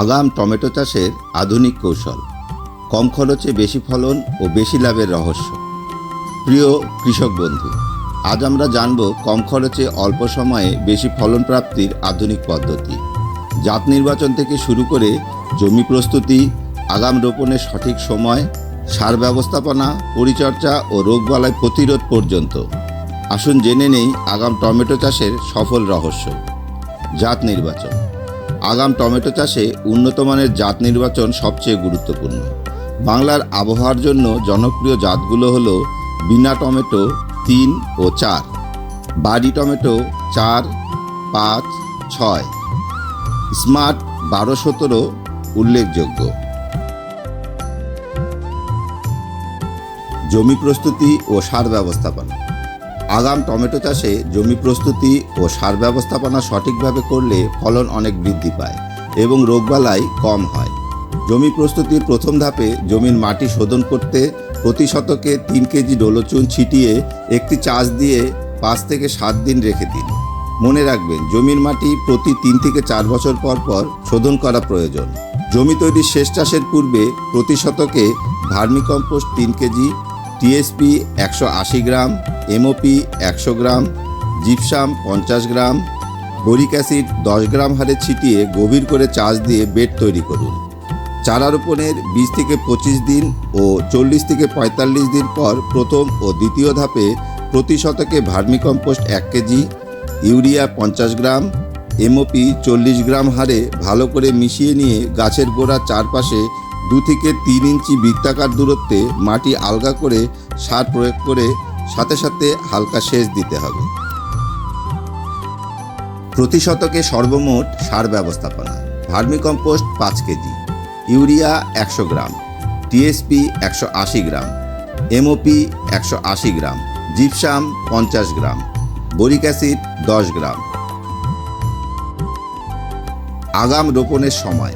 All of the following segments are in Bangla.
আগাম টমেটো চাষের আধুনিক কৌশল, কম খরচে বেশি ফলন ও বেশি লাভের রহস্য। প্রিয় কৃষক বন্ধু, আজ আমরা জানব কম খরচে অল্প সময়ে বেশি ফলন প্রাপ্তির আধুনিক পদ্ধতি। জাত নির্বাচন থেকে শুরু করে জমি প্রস্তুতি, আগাম রোপণের সঠিক সময়, সার ব্যবস্থাপনা, পরিচর্যা ও রোগবালাই প্রতিরোধ পর্যন্ত। আসুন জেনে নেই আগাম টমেটো চাষের সফল রহস্য। জাত নির্বাচন। আগাম টমেটো চাষে উন্নত মানের জাত নির্বাচন সবচেয়ে গুরুত্বপূর্ণ। বাংলার আবহাওয়ার জন্য জনপ্রিয় জাতগুলো হলো বিনা টমেটো তিন ও চার, বাড়ি টমেটো চার, পাঁচ, ছয়। স্মার্ট বারো সতেরো উল্লেখযোগ্য। জমি প্রস্তুতি ও সার ব্যবস্থাপনা। আগাম টমেটো চাষে জমি প্রস্তুতি ও সার ব্যবস্থাপনা সঠিকভাবে করলে ফলন অনেক বৃদ্ধি পায় এবং রোগবালাই কম হয়। জমি প্রস্তুতির প্রথম ধাপে জমির মাটি শোধন করতে প্রতি শতকে তিন কেজি ডোলোচুন ছিটিয়ে একটি চাষ দিয়ে পাঁচ থেকে সাত দিন রেখে দিন। মনে রাখবেন, জমির মাটি প্রতি তিন থেকে চার বছর পর পর শোধন করা প্রয়োজন। জমি তৈরির শেষ চাষের পূর্বে প্রতি শতকে ভার্মিকম্পোস্ট তিন কেজি, টিএসপি একশো আশি গ্রাম এমওপি একশো গ্রাম, জিপসাম পঞ্চাশ গ্রাম, বোরিক অ্যাসিড দশ গ্রাম হারে ছিটিয়ে গভীর করে চাষ দিয়ে বেড তৈরি করুন। চারা রোপণের বিশ থেকে পঁচিশ দিন ও চল্লিশ থেকে পঁয়তাল্লিশ দিন পর প্রথম ও দ্বিতীয় ধাপে প্রতি শতকে ভার্মিকম্পোস্ট এক কেজি, ইউরিয়া পঞ্চাশ গ্রাম এমওপি চল্লিশ গ্রাম হারে ভালো করে মিশিয়ে নিয়ে গাছের গোড়ার চারপাশে দু থেকে তিন ইঞ্চি বৃত্তাকার দূরত্বে মাটি আলগা করে সার প্রয়োগ করে সাথে সাথে হালকা সেচ দিতে হবে। প্রতি শতকে সর্বমোট সার ব্যবস্থাপনা। ভার্মিকম্পোস্ট পাঁচ কেজি। ইউরিয়া একশো গ্রাম। টিএসপি একশো আশি গ্রাম। এমওপি একশো আশি গ্রাম। জিপসাম পঞ্চাশ গ্রাম। বোরিক অ্যাসিড দশ গ্রাম। আগাম রোপণের সময়।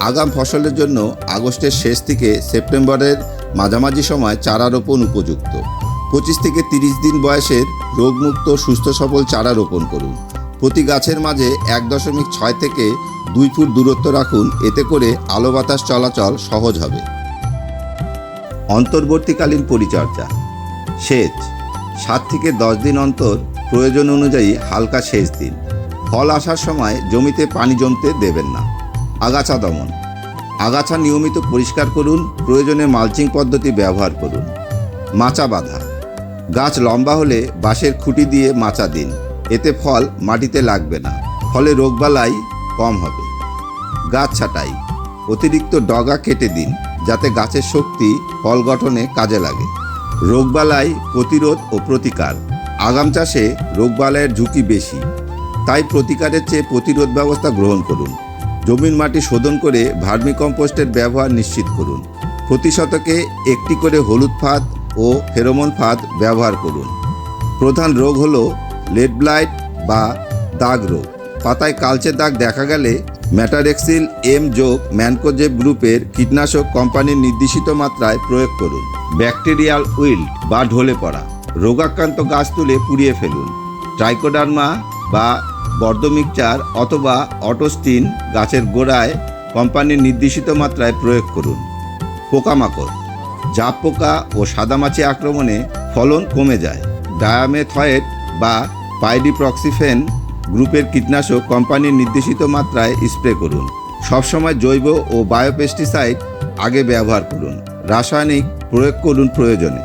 আগাম ফসলের জন্য আগস্টের শেষ থেকে সেপ্টেম্বরের মাঝামাঝি সময় চারা রোপণ উপযুক্ত। পঁচিশ থেকে তিরিশ দিন বয়সের রোগমুক্ত সুস্থ সবল চারা রোপণ করুন। প্রতি গাছের মাঝে এক দশমিক ছয় থেকে দুই ফুট দূরত্ব রাখুন, এতে করে আলো বাতাস চলাচল সহজ হবে। অন্তর্বর্তীকালীন পরিচর্যা। সেচ। সাত থেকে দশ দিন অন্তর প্রয়োজন অনুযায়ী হালকা সেচ দিন। ফল আসার সময় জমিতে পানি জমতে দেবেন না। আগাছা দমন। আগাছা নিয়মিত পরিষ্কার করুন, প্রয়োজনে মালচিং পদ্ধতি ব্যবহার করুন। মাচা বাঁধা। গাছ লম্বা হলে বাঁশের খুঁটি দিয়ে মাচা দিন। এতে ফল মাটিতে লাগবে না, ফলে রোগবালাই কম হবে। গাছ ছাঁটাই, অতিরিক্ত ডগা কেটে দিন যাতে গাছের শক্তি ফল গঠনে কাজে লাগে। রোগবালাই প্রতিরোধ ও প্রতিকার, আগাম চাষে রোগবালাইয়ের ঝুঁকি বেশি। তাই প্রতিকারের চেয়ে প্রতিরোধ ব্যবস্থা গ্রহণ করুন। জমির মাটি শোধন করে ভার্মিকম্পোস্টের ব্যবহার নিশ্চিত করুন। প্রতি শতকে একটি করে হলুদ ফাঁদ ও ফেরোমন ফাঁদ ব্যবহার করুন। প্রধান রোগ হল লেড ব্লাইট বা দাগ রোগ। পাতায় কালচে দাগ দেখা গেলে ম্যাটারেক্সিল এম যোগ ম্যানকোজেব গ্রুপের কীটনাশক কোম্পানির নির্দেশিত মাত্রায় প্রয়োগ করুন। ব্যাকটেরিয়াল উইল্ড বা ঢলে পড়া। রোগাক্রান্ত গাছ তুলে পুড়িয়ে ফেলুন। ট্রাইকোডার্মা বা বর্ধমিকচার অথবা অটোস্টিন গাছের গোড়ায় কোম্পানির নির্দেশিত মাত্রায় প্রয়োগ করুন। পোকামাকড় জাপ পোকা ও সাদামাছি আক্রমণে ফলন কমে যায়। ডায়ামেথয়েড বা পাইডিপ্রক্সিফেন গ্রুপের কীটনাশক কোম্পানির নির্দেশিত মাত্রায় স্প্রে করুন। সবসময় জৈব ও বায়োপেস্টিসাইড আগে ব্যবহার করুন। রাসায়নিক প্রয়োগ করুন প্রয়োজনে।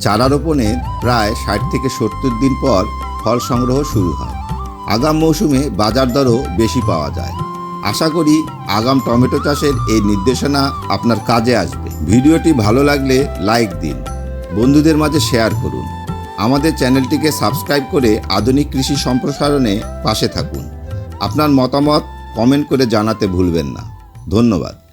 চারা রোপণের প্রায় ষাট থেকে সত্তর দিন পর ফল সংগ্রহ শুরু হয়। আগাম মৌসুমে বাজার দরও বেশি পাওয়া যায়। আশা করি আগাম টমেটো চাষের এই নির্দেশনা আপনার কাজে আসবে। ভিডিওটি ভালো লাগলে লাইক দিন। বন্ধুদের মাঝে শেয়ার করুন। আমাদের চ্যানেলটিকে সাবস্ক্রাইব করে আধুনিক কৃষি সম্প্রসারণে পাশে থাকুন। আপনার মতামত কমেন্ট করে জানাতে ভুলবেন না। ধন্যবাদ।